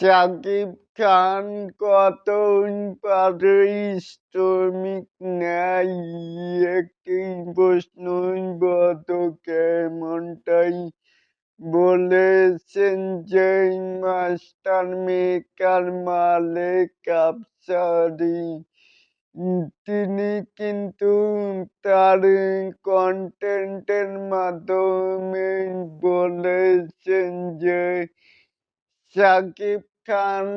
শাকিব খান কত পারিশ্রমিক নেয়? একটি প্রশ্নবোধক এমনটাই বলেছেন যে, মাস্টার মেকার মালেক আফসারি। তিনি কিন্তু তার কন্টেন্টের মাধ্যমে বলেছেন যে শাকিব খান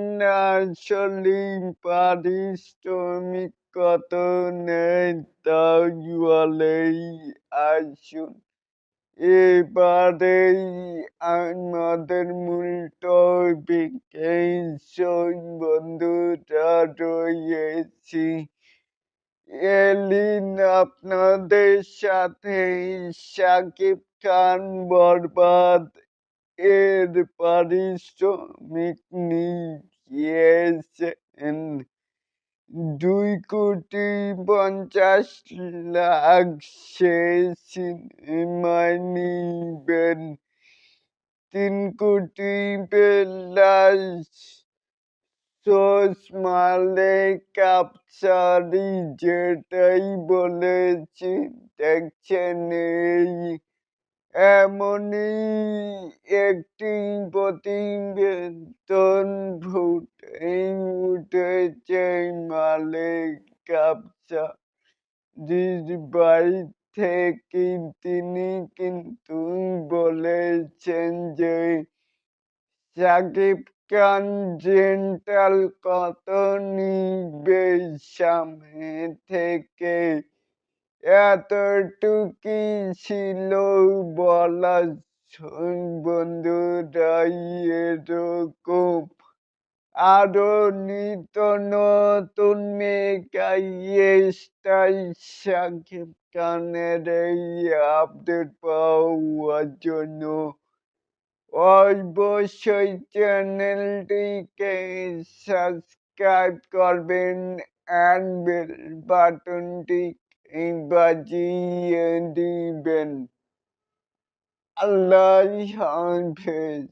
আসলে পারিশ্রমিক কত নেয় তাই বলেই আসুন এবারে আমাদের মূল টপিকে বন্ধুরা, রয়েছি। এলিন আপনাদের সাথে শাকিব খান বরবাদ এর পারিশ্রমিক নিয়েছেন দুই কোটি পঞ্চাশ লাখ সে সিনেমায় নিবেন। তিন কোটি প্লাস সোস মালিক আফসারি যেটাই বলেছি, দেখছেন এই এমনই একটি প্রতিবেদন ফুটে উঠেছে মালিক আফসারির বাড়ি থেকে তিনি কিন্তু বলেছেন যে শাকিব খান জেন্টাল কত নিবে সামনে থেকে? এতটুকি ছিল বলা বন্ধুরা এরকম আরও নিত্য নতুন মেগাই স্টাইল এই আপডেট পাওয়ার জন্য। অবশ্যই চ্যানেলটিকে সাবস্ক্রাইব করবেন অ্যান্ড বেল বাটনটি in and even Allah's armpits.